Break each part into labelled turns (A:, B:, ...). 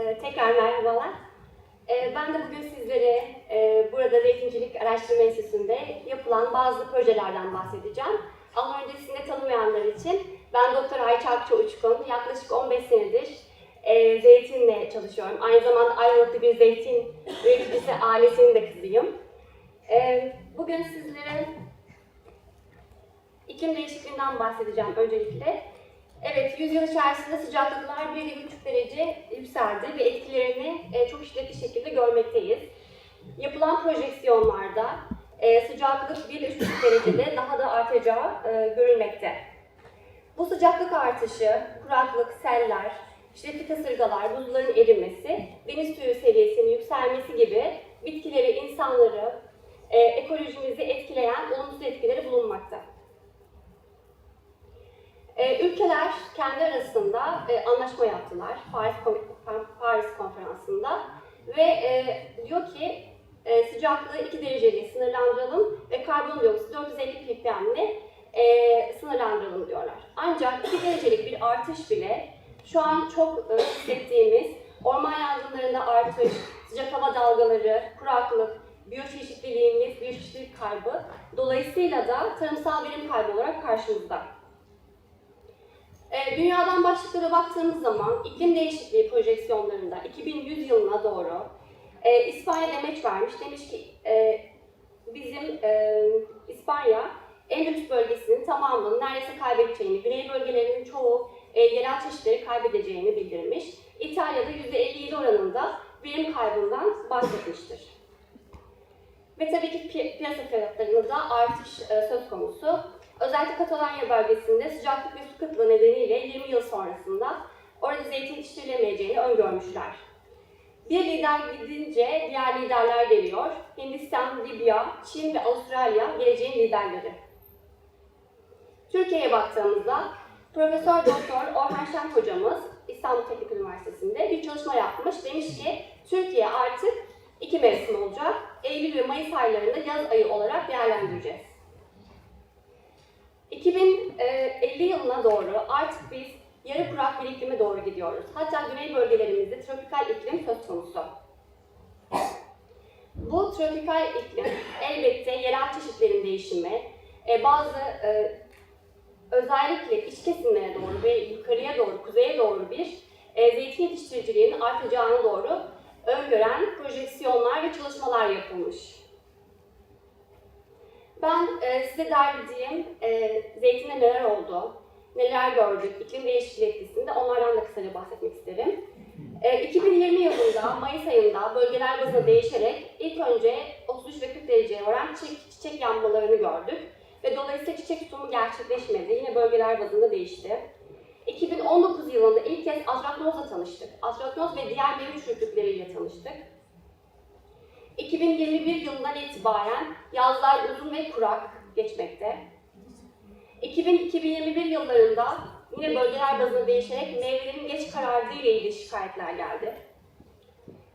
A: Ee, tekrar merhabalar. Ee, ben de bugün sizlere e, burada Zeytincilik Araştırma Enstitüsü'nde yapılan bazı projelerden bahsedeceğim. Ama öncesinde tanımayanlar için ben Doktor Ayça Akça Uçkun. Yaklaşık 15 senedir e, zeytinle çalışıyorum. Aynı zamanda Ayvalıklı bir zeytin üreticisi ailesinin de kızıyım. Ee, bugün sizlere iklim değişikliğinden bahsedeceğim öncelikle. Evet, yüzyıl içerisinde sıcaklıklar 1,5 derece yükseldi ve etkilerini e, çok şiddetli şekilde görmekteyiz. Yapılan projeksiyonlarda e, sıcaklık 1,5 derecede daha da artacağı e, görülmekte. Bu sıcaklık artışı, kuraklık, seller, şiddetli kasırgalar, buzların erimesi, deniz suyu seviyesinin yükselmesi gibi bitkileri, insanları, ekolojimizi etkileyen olumsuz etkileri bulunmakta. Ee, ülkeler kendi arasında e, anlaşma yaptılar Paris, Paris Konferansı'nda ve e, diyor ki e, sıcaklığı 2 dereceliğe sınırlandıralım ve karbondioksit 450 ppm'le e, sınırlandıralım diyorlar. Ancak 2 derecelik bir artış bile şu an çok e, hissettiğimiz orman yangınlarında artış, sıcak hava dalgaları, kuraklık, biyoçeşitliliğimiz, biyoçeşitlilik kaybı dolayısıyla da tarımsal verim kaybı olarak karşımızda. E, Dünyadan başlıklara baktığımız zaman iklim değişikliği projeksiyonlarında 2100 yılına doğru e, İspanya demeç vermiş. Demiş ki e, bizim e, İspanya Endülüs bölgesinin tamamını neredeyse kaybedeceğini, güney bölgelerinin çoğu e, yerel çeşitleri kaybedeceğini bildirmiş. İtalya'da %57 oranında verim kaybından bahsetmiştir. Ve tabii ki pi- piyasa fiyatlarında da artış söz konusu. Özellikle Katalonya bölgesinde sıcaklık ve su kıtlığı nedeniyle 20 yıl sonrasında orada zeytin yetiştirilemeyeceğini öngörmüşler. Bir lider gidince diğer liderler geliyor. Hindistan, Libya, Çin ve Avustralya geleceğin liderleri. Türkiye'ye baktığımızda Profesör Doktor Orhan Şen hocamız İstanbul Teknik Üniversitesi'nde bir çalışma yapmış. Demiş ki Türkiye artık iki mevsim olacak. Eylül ve Mayıs aylarında yaz ayı olarak değerlendireceğiz. 2050 yılına doğru artık biz yarı kurak bir iklime doğru gidiyoruz. Hatta güney bölgelerimizde tropikal iklim söz konusu. Bu tropikal iklim elbette yerel çeşitlerin değişimi, e, bazı e, özellikle iç kesimlere doğru ve yukarıya doğru, kuzeye doğru bir e, zeytin yetiştiriciliğinin artacağına doğru öngören projeksiyonlar ve çalışmalar yapılmış. Ben e, size derlediğim e, zeytinde neler oldu, neler gördük, iklim değişikliği etkisinde onlardan da kısaca bahsetmek isterim. E, 2020 yılında Mayıs ayında bölgeler bazında değişerek ilk önce 33 ve 40 dereceye varan çiçek, çiçek yanmalarını gördük. Ve dolayısıyla çiçek tutumu gerçekleşmedi. Yine bölgeler bazında değişti. 2019 yılında ilk kez atraknozla tanıştık. Atraknoz ve diğer meyve çürüklükleriyle tanıştık. 2021 yılından itibaren yazlar uzun ve kurak geçmekte. 2000-2021 yıllarında yine bölgeler bazında değişerek meyvelerin geç karardığı ile ilgili şikayetler geldi.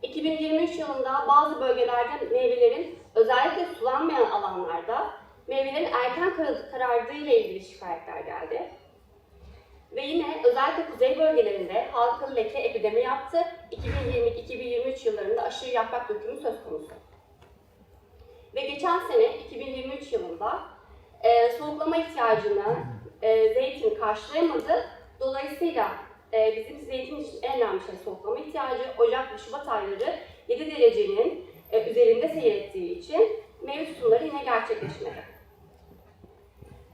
A: 2023 yılında bazı bölgelerde meyvelerin özellikle sulanmayan alanlarda meyvelerin erken kar- karardığı ile ilgili şikayetler geldi. Ve yine özellikle kuzey bölgelerinde halkalı leke epidemi yaptı. 2022-2023 yıllarında aşırı yaprak dökümü söz konusu. Ve geçen sene 2023 yılında e, soğuklama ihtiyacını e, zeytin karşılayamadı. Dolayısıyla e, bizim zeytin için en önemli şey soğuklama ihtiyacı. Ocak ve Şubat ayları 7 derecenin e, üzerinde seyrettiği için meyve tutumları yine gerçekleşmedi.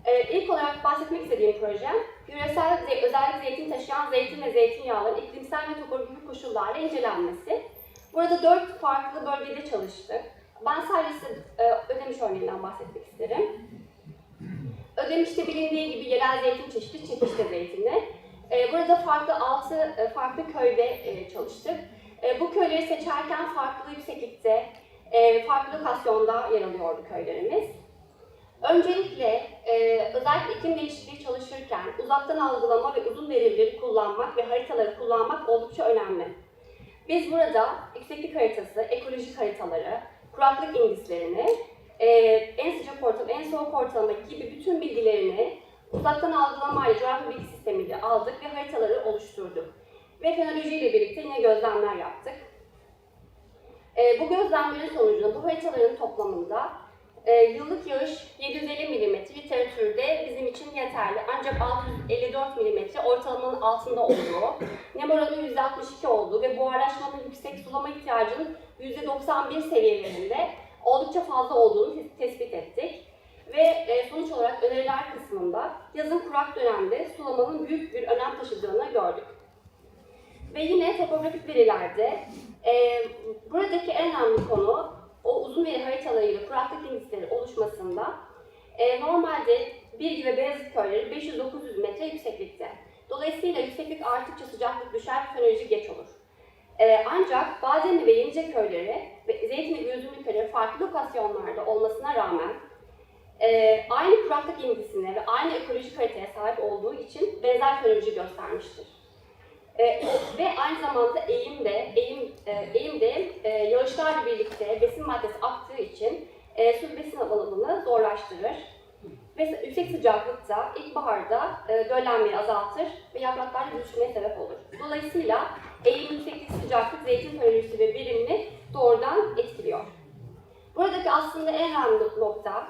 A: Ee, ilk olarak bahsetmek istediğim proje, yöresel ze- özellik zeytin taşıyan zeytin ve zeytinyağların iklimsel ve topografik koşullarla incelenmesi. Burada dört farklı bölgede çalıştık. Ben sadece e, Ödemiş örneğinden bahsetmek isterim. Ödemiş'te bilindiği gibi yerel zeytin çeşidi çekişte zeytini. E, burada farklı altı e, farklı köyde e, çalıştık. E, bu köyleri seçerken farklı yükseklikte, e, farklı lokasyonda yer alıyordu köylerimiz. Öncelikle e, özellikle iklim değişikliği çalışırken uzaktan algılama ve uzun verileri kullanmak ve haritaları kullanmak oldukça önemli. Biz burada yükseklik haritası, ekolojik haritaları, kuraklık indislerini, e, en sıcak ortam, en soğuk ortalama gibi bütün bilgilerini uzaktan algılamayla coğrafi bilgi sistemiyle aldık ve haritaları oluşturduk. ve fenoloji ile birlikte yine gözlemler yaptık. E, bu gözlemlerin sonucunda bu haritaların toplamında e, yıllık yağış 750 mm literatürde bizim için yeterli. Ancak 654 mm ortalamanın altında olduğu, nem oranı %62 olduğu ve buharlaşmanın yüksek sulama ihtiyacının %91 seviyelerinde oldukça fazla olduğunu tes- tespit ettik. Ve e, sonuç olarak öneriler kısmında yazın kurak dönemde sulamanın büyük bir önem taşıdığını gördük. Ve yine topografik verilerde e, buradaki en önemli konu o uzun veri haritalarıyla kuraklık indisleri oluşmasında e, normalde Bilgi ve Beyazıt köyleri 500-900 metre yükseklikte. Dolayısıyla yükseklik arttıkça sıcaklık düşer, fenoloji geç olur. E, ancak Bademli ve Yenice köyleri ve Zeytinli ve Üzümlü köyleri farklı lokasyonlarda olmasına rağmen e, aynı kuraklık indisine ve aynı ekolojik haritaya sahip olduğu için benzer fenoloji göstermiştir. E, ve aynı zamanda eğimde, eğim, e, eğimde e, yağışlarla birlikte besin maddesi aktığı için e, su besin alımını zorlaştırır. Ve yüksek sıcaklıkta ilkbaharda e, döllenmeyi azaltır ve yapraklarda düşmeye sebep olur. Dolayısıyla eğim, yükseklik, sıcaklık, zeytin fenolojisi ve verimini doğrudan etkiliyor. Buradaki aslında en önemli nokta,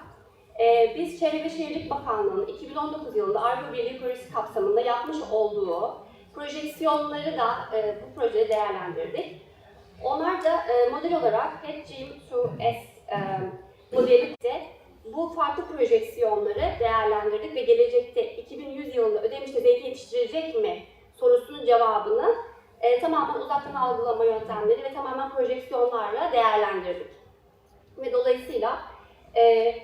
A: e, biz Çevre ve Şehircilik Bakanlığı'nın 2019 yılında Avrupa Birliği projesi kapsamında yapmış olduğu projeksiyonları da e, bu projede değerlendirdik. Onlar da e, model olarak HGM2S e, modeli de bu farklı projeksiyonları değerlendirdik ve gelecekte 2100 yılında Ödemiş'te zeytin yetiştirecek mi sorusunun cevabını e, tamamen uzaktan algılama yöntemleri ve tamamen projeksiyonlarla değerlendirdik. Ve dolayısıyla e,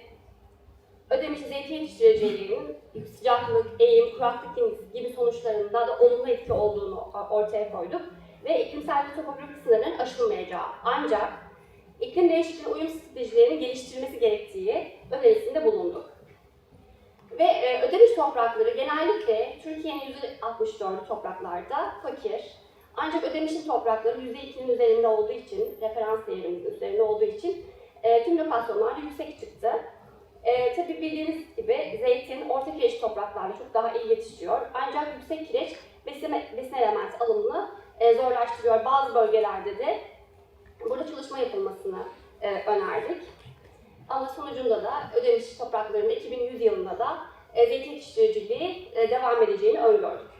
A: Ödemiş'te zeytin yetiştiricilerinin sıcaklık, eğim, kuraklık gibi sonuçlarında da olumlu etki olduğunu ortaya koyduk. Ve iklimsel ve topografik sınırların aşılmayacağı. Ancak iklim değişikliğine uyum stratejilerini geliştirmesi gerektiği önerisinde bulunduk. Ve e, ödemiş toprakları genellikle Türkiye'nin %64'ü topraklarda fakir. Ancak ödemişin toprakları %2'nin üzerinde olduğu için, referans değerimizin üzerinde olduğu için e, tüm lokasyonlarda yüksek çıktı. E, tabii bildiğiniz gibi zeytin orta kireç topraklarda çok daha iyi yetişiyor. Ancak yüksek kireç besin, besin elementi alımını e, zorlaştırıyor. Bazı bölgelerde de burada çalışma yapılmasını e, önerdik. Ama sonucunda da ödemiş topraklarında 2100 yılında da e, zeytin yetiştiriciliği e, devam edeceğini öngördük.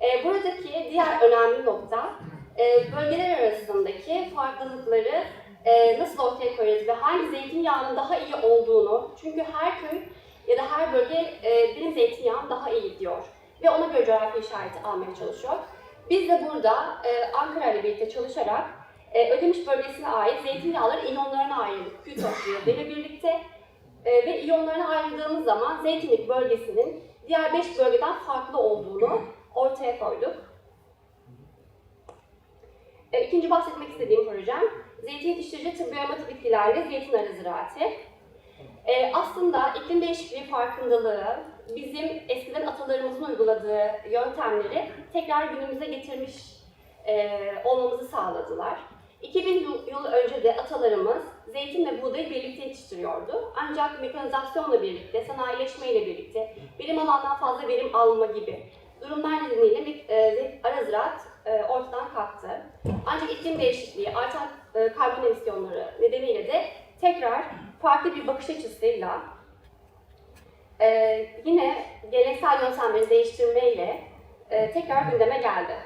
A: E, buradaki diğer önemli nokta e, bölgeler arasındaki farklılıkları e, nasıl ortaya koyarız ve hangi zeytinyağının daha iyi olduğunu çünkü her köy ya da her bölge e, benim zeytinyağım daha iyi diyor ve ona göre coğrafi işareti almaya çalışıyor. Biz de burada e, Ankara ile birlikte çalışarak e, Ödemiş bölgesine ait zeytinyağları iyonlarına ayırdık Q ile birlikte e, ve iyonlarına ayırdığımız zaman zeytinlik bölgesinin diğer 5 bölgeden farklı olduğunu ortaya koyduk. E, ikinci bahsetmek istediğim projem zeytin yetiştirici tıbbi aromatik bitkilerle zeytin arı ziraati. E, aslında iklim değişikliği farkındalığı bizim eskiden atalarımızın uyguladığı yöntemleri tekrar günümüze getirmiş e, olmamızı sağladılar. 2000 yıl, önce de atalarımız zeytin ve buğdayı birlikte yetiştiriyordu. Ancak mekanizasyonla birlikte, sanayileşmeyle birlikte verim alandan fazla verim alma gibi durumlar nedeniyle e, ara ziraat e, ortadan kalktı. Ancak iklim değişikliği, artan e, karbon emisyonları nedeniyle de tekrar farklı bir bakış açısıyla e, yine geleneksel yöntemleri değiştirmeyle e, tekrar gündeme geldi.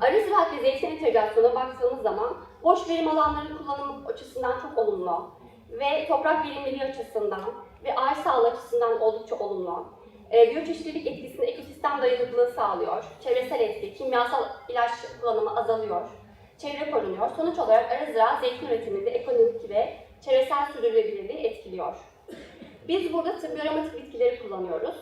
A: Arı ve zeytin entegrasyona baktığımız zaman boş verim alanlarının kullanımı açısından çok olumlu ve toprak verimliliği açısından ve ağaç sağlığı açısından oldukça olumlu. E, biyoçeşitlilik etkisini ekosistem dayanıklılığı sağlıyor. Çevresel etki, kimyasal ilaç kullanımı azalıyor. Çevre korunuyor. Sonuç olarak arı ziraat zeytin üretiminde ekonomik ve çevresel sürdürülebilirliği etkiliyor. Biz burada tıbbi aromatik bitkileri kullanıyoruz.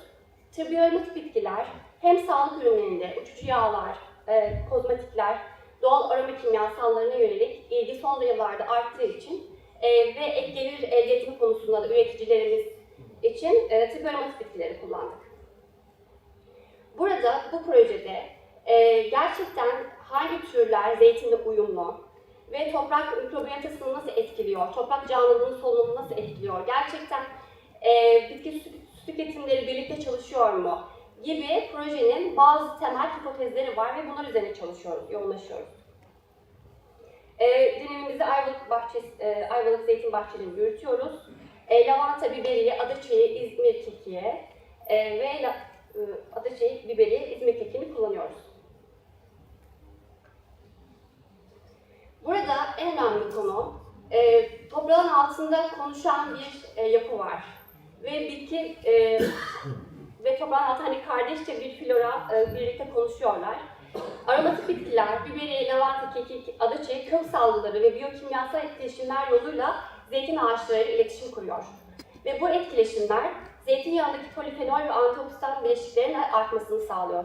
A: Tıbbi aromatik bitkiler hem sağlık ürünlerinde uçucu yağlar, e, kozmetikler, doğal aroma kimyasallarına yönelik ilgi son yıllarda arttığı için e, ve ek gelir elde etme konusunda da üreticilerimiz için e, tıbbi aromatik bitkileri kullandık. Burada bu projede e, gerçekten hangi türler zeytinle uyumlu ve toprak mikrobiyotasını nasıl etkiliyor, toprak canlılığının solunumunu nasıl etkiliyor, gerçekten e, bitki su, su tüketimleri birlikte çalışıyor mu gibi projenin bazı temel hipotezleri var ve bunlar üzerine çalışıyoruz, yoğunlaşıyoruz. E, dönemimizde Ayvalık, bahçesi, e, Ayvalık Zeytin Bahçelerini yürütüyoruz. E, lavanta, biberiye, adaçayı, İzmir kekiği e, ve la, e, adaçayı, biberiye, İzmir kekiğini kullanıyoruz. Burada en önemli konu, e, toprağın altında konuşan bir e, yapı var. Ve bitki e, ve toprağın altında hani kardeşçe bir flora e, birlikte konuşuyorlar. Aromatik bitkiler, biberiye, lavanta, kekik, adaçayı, kök salgıları ve biyokimyasal etkileşimler yoluyla zeytin ağaçlarıyla iletişim kuruyor. Ve bu etkileşimler zeytinyağındaki polifenol ve antioksidan bileşiklerin artmasını sağlıyor.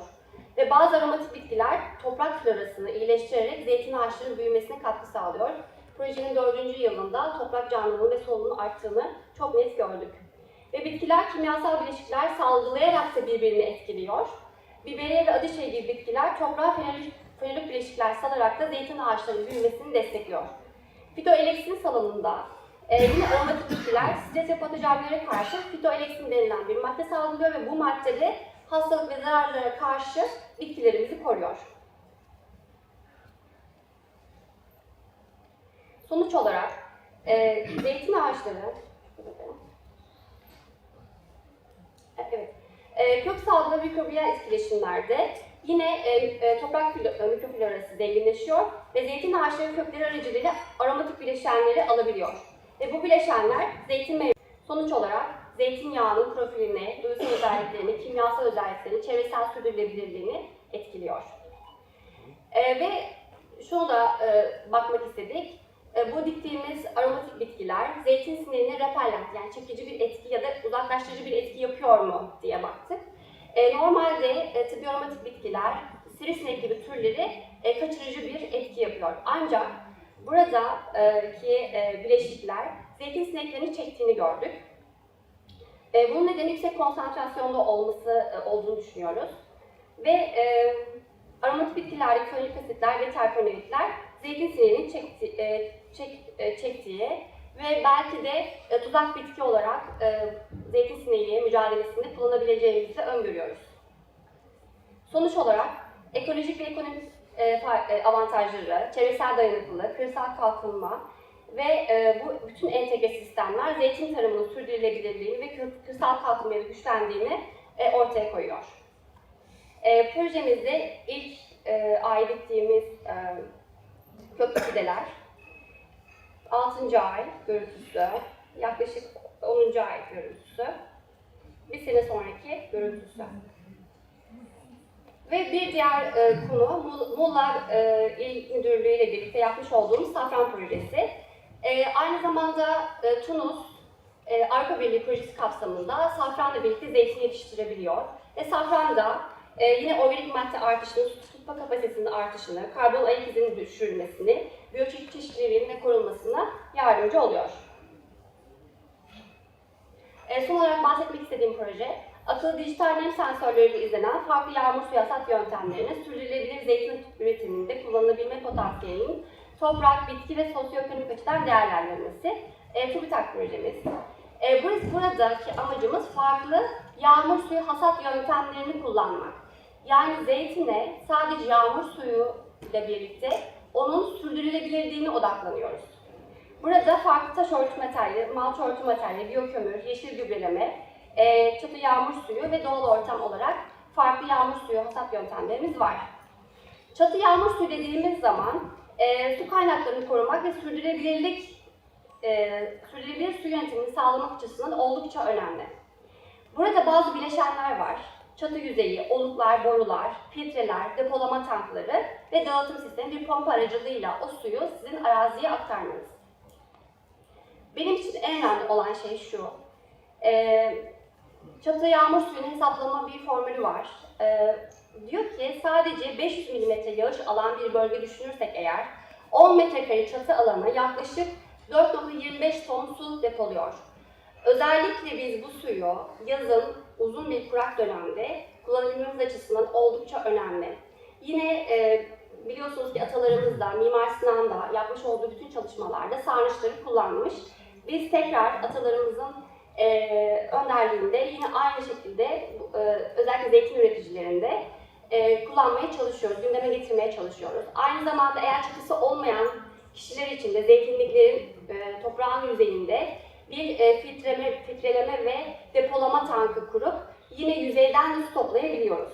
A: Ve bazı aromatik bitkiler toprak florasını iyileştirerek zeytin ağaçlarının büyümesine katkı sağlıyor. Projenin dördüncü yılında toprak canlılığının ve soluğunun arttığını çok net gördük. Ve bitkiler kimyasal bileşikler salgılayarak da birbirini etkiliyor. Biberiye ve adaçayı gibi bitkiler toprağa fenolik, fenolik bileşikler salarak da zeytin ağaçlarının büyümesini destekliyor. Fitoeleksin salınımında e, yine aromatik bitkiler stres ve patojenlere karşı fitoeleksin denilen bir madde salgılıyor ve bu madde de hastalık ve zararlara karşı bitkilerimizi koruyor. Sonuç olarak e, zeytin ağaçları Evet. E, kök salgılı mikrobiyal etkileşimlerde yine e, e, toprak e, mikroflorası zenginleşiyor ve zeytin ağaçları kökleri aracılığıyla aromatik bileşenleri alabiliyor. Ve bu bileşenler zeytin meyve sonuç olarak zeytinyağının profilini, duysal özelliklerini, kimyasal özelliklerini, çevresel sürdürülebilirliğini etkiliyor. E, ve şunu da e, bakmak istedik. E, bu diktiğimiz aromatik bitkiler zeytin sinirine repellent yani çekici bir etki ya da uzaklaştırıcı bir etki yapıyor mu diye baktık. E, normalde e, tıbbi aromatik bitkiler sivrisinek gibi türleri e, kaçırıcı bir etki yapıyor. Ancak buradaki e, bileşikler zeytin sineklerini çektiğini gördük. E, bunun nedeni yüksek konsantrasyonda olması e, olduğunu düşünüyoruz. Ve e, aromatik bitkilerdeki fenolik asitler ve terpenoidler zeytin sineğinin çekti, e, çek, e, çektiği ve belki de e, tuzak bitki olarak e, zeytin sineği mücadelesinde kullanabileceğimizi öngörüyoruz. Sonuç olarak ekolojik ve ekonomik e, e, avantajları, çevresel dayanıklılık, kırsal kalkınma ve e, bu bütün entegre sistemler zeytin tarımının sürdürülebilirliğini ve kır- kırsal kalkınmayı güçlendiğini e, ortaya koyuyor. E, projemizde ilk e, ay bittiğimiz e, kök fideler, 6. ay görüntüsü, yaklaşık 10. ay görüntüsü, bir sene sonraki görüntüsü. Ve bir diğer e, konu Mu- Muğla e, İl Müdürlüğü ile birlikte yapmış olduğumuz safran projesi. E, aynı zamanda e, Tunus e, Arka Birliği projesi kapsamında safranla birlikte zeytin yetiştirebiliyor. Ve safran da e, yine organik madde artışını, tutma kapasitesinin artışını, karbon ayak izinin düşürülmesini, biyoçeşitliliğin de korunmasına yardımcı oluyor. E, son olarak bahsetmek istediğim proje, akıllı dijital nem sensörleriyle izlenen farklı yağmur suyu hasat yöntemlerinin sürdürülebilir zeytin üretiminde kullanılabilme potansiyelinin toprak, bitki ve sosyoekonomik açıdan değerlendirilmesi e, TÜBİTAK projemiz. E, burası, buradaki amacımız farklı yağmur suyu hasat yöntemlerini kullanmak. Yani zeytine sadece yağmur suyu ile birlikte onun sürdürülebilirliğine odaklanıyoruz. Burada farklı taş örtü materyali, malç örtü materyali, biyokömür, yeşil gübreleme, e, çatı yağmur suyu ve doğal ortam olarak farklı yağmur suyu hasat yöntemlerimiz var. Çatı yağmur suyu dediğimiz zaman e, su kaynaklarını korumak ve sürdürülebilirlik, e, sürdürülebilir su yönetimini sağlamak açısından oldukça önemli. Burada bazı bileşenler var. Çatı yüzeyi, oluklar, borular, filtreler, depolama tankları ve dağıtım sistemi bir pompa aracılığıyla o suyu sizin araziye aktarmanız. Benim için en önemli olan şey şu. Ee, çatı yağmur suyunun hesaplama bir formülü var. Ee, diyor ki sadece 500 mm yağış alan bir bölge düşünürsek eğer 10 metrekare çatı alanı yaklaşık 4.25 ton su depoluyor. Özellikle biz bu suyu yazın uzun bir kurak dönemde kullanabilmemiz açısından oldukça önemli. Yine e, biliyorsunuz ki atalarımız da, Mimar Sinan da yapmış olduğu bütün çalışmalarda sarnıçları kullanmış. Biz tekrar atalarımızın e, önderliğinde yine aynı şekilde e, özellikle zeytin üreticilerinde e, kullanmaya çalışıyoruz, gündeme getirmeye çalışıyoruz. Aynı zamanda eğer çatısı olmayan kişiler için de zeytinliklerin e, toprağın yüzeyinde bir e, filtreleme, filtreleme ve depolama tankı kurup yine yüzeyden de su toplayabiliyoruz.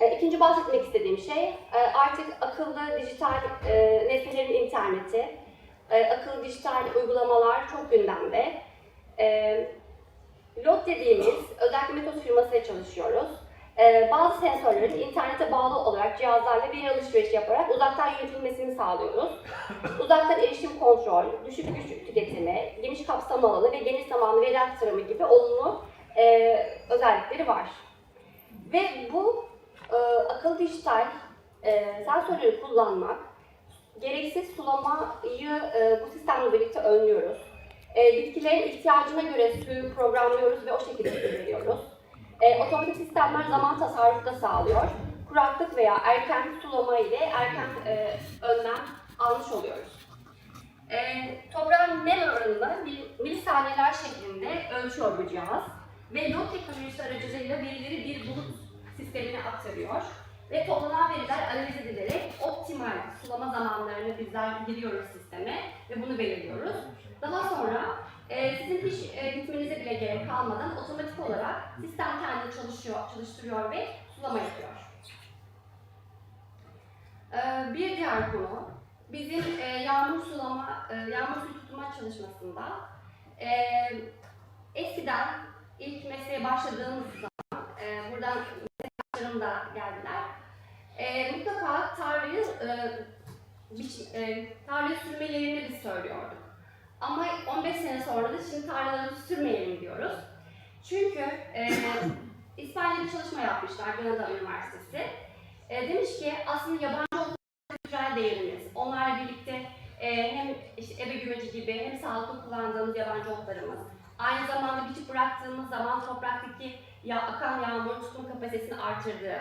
A: E, İkinci bahsetmek istediğim şey e, artık akıllı dijital e, nesnelerin interneti, e, akıllı dijital uygulamalar çok gündemde. E, LOT dediğimiz özellikle Metos firmasıyla çalışıyoruz. E, bazı sensörlerin internete bağlı olarak cihazlarla veri alışverişi yaparak uzaktan yönetilmesini sağlıyoruz. uzaktan erişim kontrol, düşük güç tüketimi, geniş kapsam alanı ve geniş zamanlı veri aktarımı gibi olumlu e, özellikleri var. Ve bu e, akıllı dijital e, sensörleri kullanmak, gereksiz sulamayı e, bu sistemle birlikte önlüyoruz. E, bitkilerin ihtiyacına göre suyu programlıyoruz ve o şekilde veriyoruz. E, otomatik sistemler zaman tasarrufu da sağlıyor. Kuraklık veya erken sulama ile erken e, önlem almış oluyoruz. E, toprağın nem oranını mil- milisaniyeler şeklinde ölçüyor bu cihaz. Ve lot teknolojisi aracılığıyla verileri bir bulut sistemine aktarıyor. Ve toplanan veriler analiz edilerek optimal sulama zamanlarını bizler giriyoruz sisteme ve bunu belirliyoruz. Daha sonra e, sizin hiç e, gitmenize bile gerek kalmadan otomatik olarak sistem kendi çalışıyor, çalıştırıyor ve sulama yapıyor. E, bir diğer konu, bizim e, yağmur sulama, e, yağmur suyu tutma çalışmasında e, eskiden ilk mesleğe başladığımız zaman, e, buradan meslektaşlarım da geldiler, e, mutlaka tarlayı, e, biç, e, tarlayı sürme yerini biz söylüyorduk. Ama 15 sene sonra da şimdi tarlalarımızı sürmeyelim diyoruz. Çünkü e, İspanya'da bir çalışma yapmışlar, Granada Üniversitesi. E, demiş ki aslında yabancı otların kültürel değerimiz, onlarla birlikte e, hem işte ebe gümeci gibi hem sağlıklı kullandığımız yabancı otlarımız, aynı zamanda biçip bıraktığımız zaman topraktaki ya, akan yağmur tutma kapasitesini artırdığı,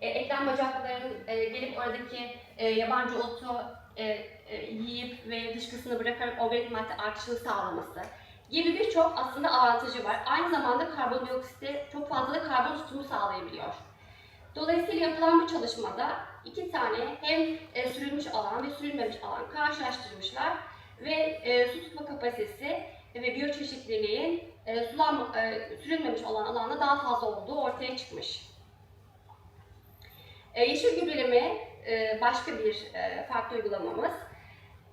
A: e, eklem bacaklarının e, gelip oradaki e, yabancı otu e, e, yiyip ve dışkısını bırakarak organik madde artışını sağlaması gibi birçok aslında avantajı var. Aynı zamanda karbondioksitte çok fazla da karbon tutumu sağlayabiliyor. Dolayısıyla yapılan bu çalışmada iki tane hem e, sürülmüş alan ve sürülmemiş alan karşılaştırmışlar ve e, su tutma kapasitesi ve biyoçeşitliliğin e, sulan, e, sürülmemiş olan alanda daha fazla olduğu ortaya çıkmış. E, yeşil gübreleme e, başka bir e, farklı uygulamamız.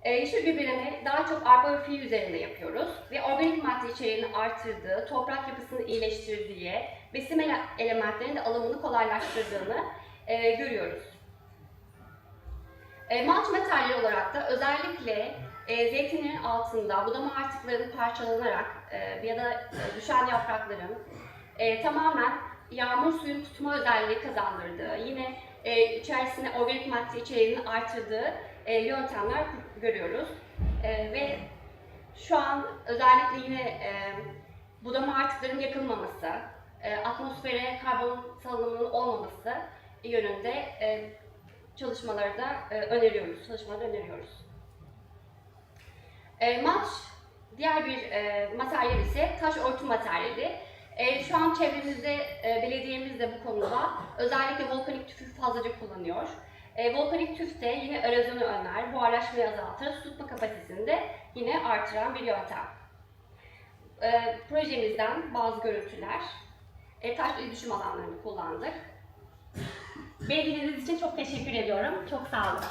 A: E, yeşil gübreleme daha çok arpa fiil üzerinde yapıyoruz ve organik madde içeriğini artırdığı, toprak yapısını iyileştirdiği, besin ele- elementlerinin de alımını kolaylaştırdığını e, görüyoruz. E, mulch materyal olarak da özellikle e, zeytinlerin altında budama artıklarının parçalanarak e, ya da e, düşen yaprakların e, tamamen yağmur suyun tutma özelliği kazandırdığı, yine e, içerisine organik madde içeriğinin artırdığı e, yöntemler görüyoruz. E, ve şu an özellikle yine e, budama artıklarının yakılmaması, e, atmosfere karbon salınımının olmaması yönünde e, çalışmaları da e, öneriyoruz, çalışmaları öneriyoruz. E, mulch, diğer bir e, materyal ise taş örtü materyali. E, şu an çevremizde, e, belediyemiz de bu konuda özellikle volkanik tüfü fazlaca kullanıyor. E, volkanik tüf de yine erozyonu önler, buharlaşmayı azaltır, tutma kapasitesini de yine artıran bir yöntem. E, projemizden bazı görüntüler, e, taş iletişim alanlarını kullandık. Dinlediğiniz için çok teşekkür ediyorum. Çok sağ olun.